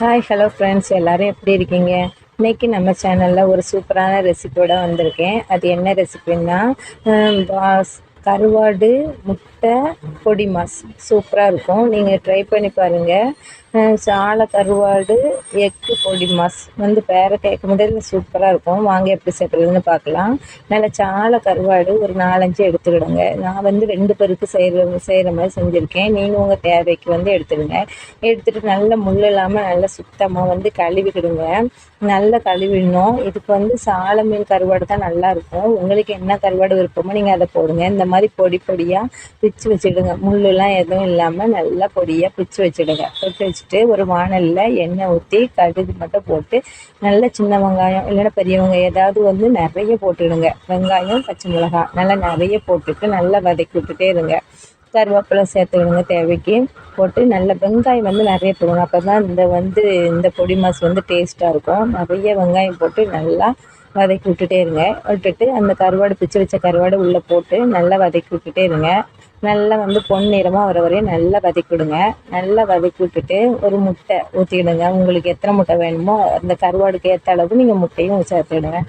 Hi hello friends எல்லாரும் எப்படி இருக்கீங்க? இன்னைக்கு நம்ம சேனலில் ஒரு சூப்பரான ரெசிபியோடு வந்திருக்கேன். அது என்ன ரெசிபின்னா பாஸ் கருவாடு முட்டை பொடி மாஸ். சூப்பராக இருக்கும். நீங்கள் ட்ரை பண்ணி பாருங்கள் சாலை கருவாடு எக்கு பொடி மாஸ். வந்து பேரை கேட்கும் போதே சூப்பராக இருக்கும். வாங்க எப்படி செய்கிறதுன்னு பார்க்கலாம். நல்லா சாலை கருவாடு ஒரு நாலஞ்சு எடுத்துக்கிடுங்க. நான் வந்து ரெண்டு பேருக்கு செய்கிற செய்கிற மாதிரி செஞ்சுருக்கேன். நீங்கள் உங்கள் தேவைக்கு வந்து எடுத்துடுங்க. எடுத்துகிட்டு நல்ல முள் இல்லாமல் நல்லா சுத்தமாக வந்து கழுவிக்கிடுங்க. நல்லா கழுவிடணும். இதுக்கு வந்து சாலை மீன் கருவாடு தான் நல்லாயிருக்கும் உங்களுக்கு என்ன கருவாடு விருப்பமோ நீங்கள் அதை போடுங்க. இந்த மாதிரி பொடி பொடியாக பிச்சு வச்சுடுங்க. முள்ளெலாம் எதுவும் இல்லாமல் நல்லா பொடியாக பிச்சு வச்சுடுங்க. பிச்சு வச்சுட்டு ஒரு வாணலில் எண்ணெய் ஊற்றி கடுகு மட்டும் போட்டு நல்ல சின்ன வெங்காயம் இல்லைன்னா பெரியவங்க ஏதாவது வந்து நிறைய போட்டுடுங்க. வெங்காயம் பச்சை மிளகாய் நல்லா நிறைய போட்டுட்டு நல்லா வதக்கி விட்டுட்டே இருங்க. கருவேப்பிலை சேர்த்துக்கிடுங்க தேவைக்கு. போட்டு நல்ல வெங்காயம் வந்து நிறைய போடுவோம் அப்போ தான் இந்த வந்து இந்த பொடி மாஸ் வந்து டேஸ்ட்டாக இருக்கும். நிறைய வெங்காயம் போட்டு நல்லா வதக்கி விட்டுட்டே இருங்க. விட்டுட்டு அந்த கருவாடு பிச்சு வச்ச கருவாடு உள்ளே போட்டு நல்லா வதக்கி விட்டுட்டே இருங்க. நல்லா வந்து பொன்னிறமாக வர வரையும் நல்லா வதக்கிவிடுங்க நல்லா வதக்கி விட்டுட்டு ஒரு முட்டை ஊற்றிடுங்க உங்களுக்கு எத்தனை முட்டை வேணுமோ அந்த கருவாடுக்கு ஏற்ற அளவு நீங்கள் முட்டையும் சேர்த்துடுங்க.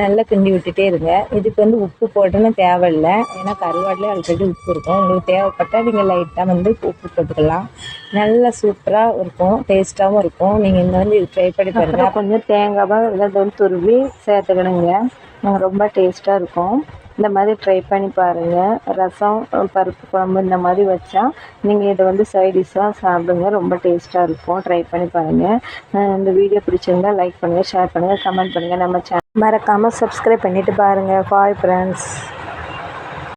நல்லா கிண்டி விட்டுட்டே இருங்க. இதுக்கு வந்து உப்பு போட்டுன்னு தேவையில்லை. ஏன்னா கருவாடுலேயே ஆல்ரெடி உப்பு இருக்கும். உங்களுக்கு தேவைப்பட்டால் நீங்கள் லைட்டாக வந்து உப்பு போட்டுக்கலாம். நல்லா சூப்பராக இருக்கும். டேஸ்ட்டாகவும் இருக்கும். நீங்கள் இந்த வந்து இது ட்ரை பண்ணி பாருங்கள் கொஞ்சம் தேங்காவை இதில் துருவி சேர்த்துக்கணுங்க ரொம்ப டேஸ்ட்டாக இருக்கும். இந்த மாதிரி ட்ரை பண்ணி பாருங்கள் ரசம் பருப்பு குழம்பு இந்த மாதிரி வச்சா நீங்கள் இதை வந்து சைடிஷாக சாப்பிடுங்க. ரொம்ப டேஸ்ட்டாக இருக்கும். ட்ரை பண்ணி பாருங்கள் இந்த வீடியோ பிடிச்சிருந்தா லைக் பண்ணுங்கள் ஷேர் பண்ணுங்கள் கமெண்ட் பண்ணுங்கள் நம்ம சேனல் மறக்காமல் சப்ஸ்கிரைப் பண்ணிவிட்டு பாருங்கள் பாய் ஃப்ரெண்ட்ஸ்